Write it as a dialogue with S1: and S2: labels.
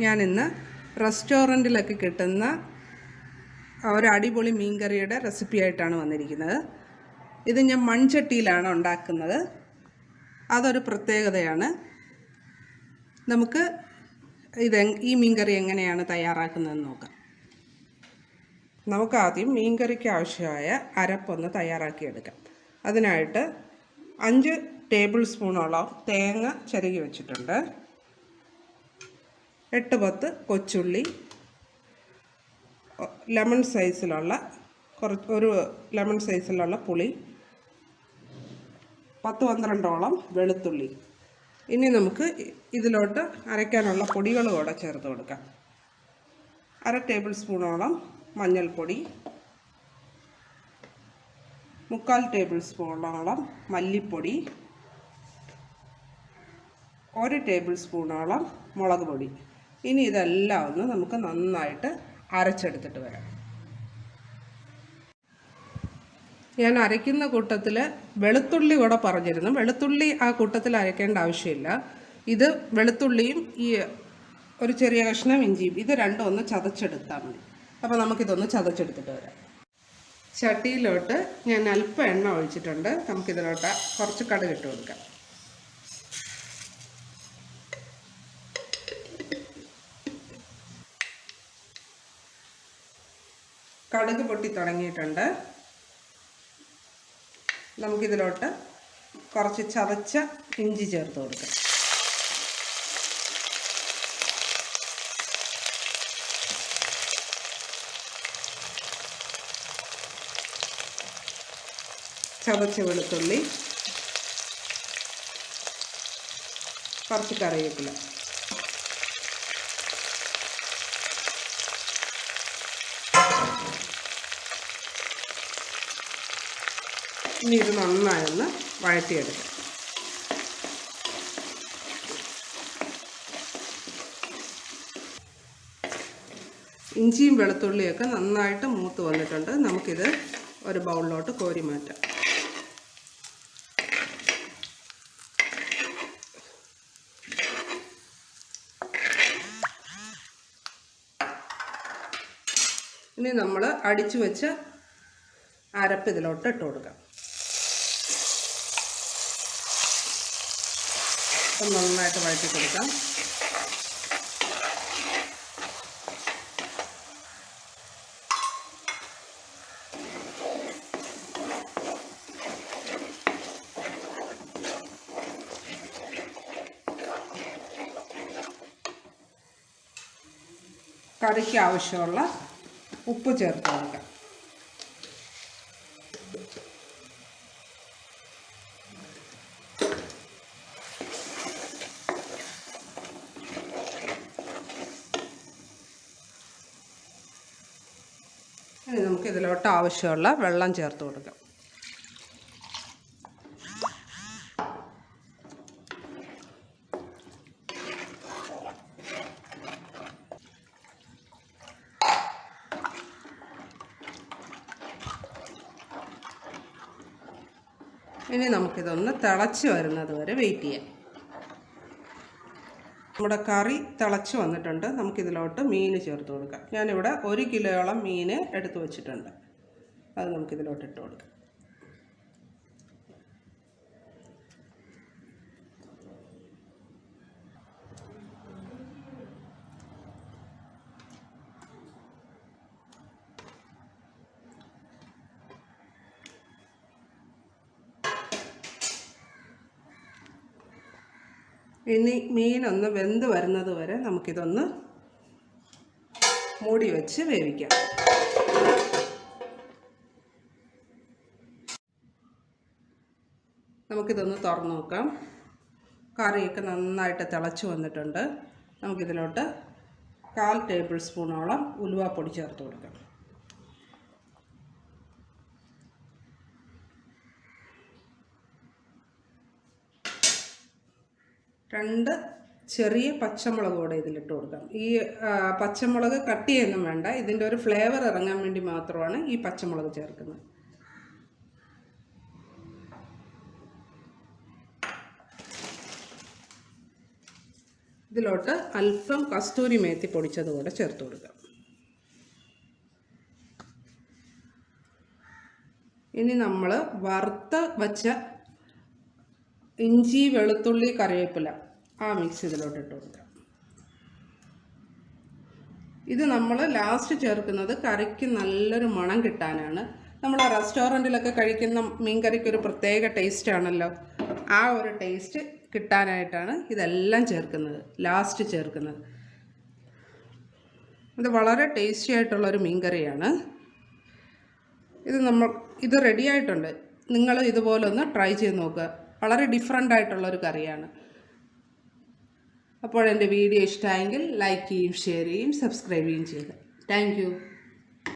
S1: ഞാനിന്ന് റെസ്റ്റോറന്റിലൊക്കെ കിട്ടുന്ന ഒരു അടിപൊളി മീൻകറിയുടെ റെസിപ്പി ആയിട്ടാണ് വന്നിരിക്കുന്നത്. ഇത് ഞാൻ മൺചട്ടിയിലാണ് ഉണ്ടാക്കുന്നത്. അതൊരു പ്രത്യേകതയാണ്. നമുക്ക് ഇത് ഈ മീൻകറി എങ്ങനെയാണ് തയ്യാറാക്കുന്നതെന്ന് നോക്കാം. നമുക്കാദ്യം മീൻകറിക്ക് ആവശ്യമായ അരപ്പൊന്ന് തയ്യാറാക്കിയെടുക്കാം. അതിനായിട്ട് അഞ്ച് ടേബിൾ സ്പൂണോളം തേങ്ങ ചിരകി വെച്ചിട്ടുണ്ട്. എട്ട് പത്ത് കൊച്ചുള്ളി ലെമൺ സൈസിലുള്ള കുറച്ച് ഒരു ലെമൺ സൈസിലുള്ള പുളി പത്ത് പന്ത്രണ്ടോളം വെളുത്തുള്ളി. ഇനി നമുക്ക് ഇതിലോട്ട് അരയ്ക്കാനുള്ള പൊടികൾ കൂടെ ചേർത്ത് കൊടുക്കാം. അര ടേബിൾ സ്പൂണോളം മഞ്ഞൾപ്പൊടി മുക്കാൽ ടേബിൾ സ്പൂണോളം മല്ലിപ്പൊടി ഒരു ടേബിൾ സ്പൂണോളം മുളക് പൊടി. ഇനി ഇതെല്ലാം ഒന്ന് നമുക്ക് നന്നായിട്ട് അരച്ചെടുത്തിട്ട് വരാം. ഞാൻ അരയ്ക്കുന്ന കൂട്ടത്തിൽ വെളുത്തുള്ളി കൂടെ പറഞ്ഞിരുന്നു. വെളുത്തുള്ളി ആ കൂട്ടത്തിൽ അരയ്ക്കേണ്ട ആവശ്യമില്ല. ഇത് വെളുത്തുള്ളിയും ഈ ഒരു ചെറിയ കഷ്ണം ഇഞ്ചിയും ഇത് രണ്ടും ഒന്ന് ചതച്ചെടുത്താൽ മതി. അപ്പോൾ നമുക്കിതൊന്ന് ചതച്ചെടുത്തിട്ട് വരാം. ചട്ടിയിലോട്ട് ഞാൻ അല്പം എണ്ണ ഒഴിച്ചിട്ടുണ്ട്. നമുക്കിതിലോട്ട് കുറച്ച് കടുക് ഇട്ട് കൊടുക്കാം. കടുക് പൊട്ടി തുടങ്ങിയിട്ടുണ്ട്. നമുക്കിതിലോട്ട് കുറച്ച് ചതച്ച ഇഞ്ചി ചേർത്ത് കൊടുക്കാം. ചതച്ച വെളുത്തുള്ളി കുറച്ച് കറിവേപ്പില. ഇനി ഇത് നന്നായൊന്ന് വഴറ്റിയെടുക്കാം. ഇഞ്ചിയും വെളുത്തുള്ളിയൊക്കെ നന്നായിട്ട് മൂത്ത് വന്നിട്ടുണ്ട്. നമുക്കിത് ഒരു ബൗളിലോട്ട് കോരി മാറ്റാം. ഇനി നമ്മൾ അടിച്ചു വെച്ച അരപ്പ് ഇതിലോട്ട് ഇട്ട് കൊടുക്കാം. അപ്പം നന്നായിട്ട് വഴറ്റി കൊടുക്കാം. കറിക്ക് ആവശ്യമുള്ള ഉപ്പ് ചേർത്ത് കൊടുക്കാം ഇനി ഇതിലോട്ട് ആവശ്യമുള്ള വെള്ളം ചേർത്ത് കൊടുക്കാം. ഇനി നമുക്കിതൊന്ന് തിളച്ച് വരുന്നത് വരെ വെയിറ്റ് ചെയ്യാം. നമ്മുടെ കറി തിളച്ച് വന്നിട്ടുണ്ട്. നമുക്കിതിലോട്ട് മീൻ ചേർത്ത് കൊടുക്കാം. ഞാനിവിടെ ഒരു കിലോയോളം മീൻ എടുത്തു വച്ചിട്ടുണ്ട്. അത് നമുക്കിതിലോട്ട് ഇട്ട് കൊടുക്കാം. ഇനി മീനൊന്ന് വെന്ത് വരുന്നത് വരെ നമുക്കിതൊന്ന് മൂടി വെച്ച് വേവിക്കാം. നമുക്കിതൊന്ന് തുറന്നു നോക്കാം. കറിയൊക്കെ നന്നായിട്ട് തിളച്ച് വന്നിട്ടുണ്ട്. നമുക്കിതിലോട്ട് കാൽ ടേബിൾ സ്പൂണോളം ഉലുവാപ്പൊടി ചേർത്ത് കൊടുക്കാം. രണ്ട് ചെറിയ പച്ചമുളക് കൂടെ ഇതിലിട്ട് കൊടുക്കാം. ഈ പച്ചമുളക് കട്ട് ചെയ്യുന്നും വേണ്ട. ഇതിന്റെ ഒരു ഫ്ലേവർ ഇറങ്ങാൻ വേണ്ടി മാത്രമാണ് ഈ പച്ചമുളക് ചേർക്കുന്നത്. ഇതിലോട്ട് അല്പം കസ്തൂരി മേത്തി പൊടിച്ചത് കൂടെ ചേർത്ത് കൊടുക്കാം. ഇനി നമ്മൾ വറുത്ത് വച്ച ഇഞ്ചി വെളുത്തുള്ളി കറിവേപ്പില. ആ മിക്സ് ഇതിലോട്ട് ഇട്ട് കൊടുക്കാം. ഇത് നമ്മൾ ലാസ്റ്റ് ചേർക്കുന്നത് കറിക്ക് നല്ലൊരു മണം കിട്ടാനാണ്. നമ്മൾ റെസ്റ്റോറന്റിലൊക്കെ കഴിക്കുന്ന മീൻകറിക്ക് ഒരു പ്രത്യേക ടേസ്റ്റ് ആണല്ലോ. ആ ഒരു ടേസ്റ്റ് കിട്ടാനായിട്ടാണ് ഇതെല്ലാം ചേർക്കുന്നത് ലാസ്റ്റ് ചേർക്കുന്നത്. ഇത് വളരെ ടേസ്റ്റി ആയിട്ടുള്ളൊരു മീൻകറിയാണ്. ഇത് നമ്മൾ ഇത് റെഡിയായിട്ടുണ്ട് നിങ്ങൾ ഇതുപോലെ ഒന്ന് ട്രൈ ചെയ്ത് നോക്കുക. വളരെ ഡിഫറെന്റ് ആയിട്ടുള്ള ഒരു കറിയാണ്. അപ്പോൾ എന്റെ വീഡിയോ ഇഷ്ടമായെങ്കിൽ ലൈക്ക് ചെയ്യും ഷെയർ ചെയ്യും സബ്സ്ക്രൈബ് ചെയ്യും ചെയ്യുക. താങ്ക്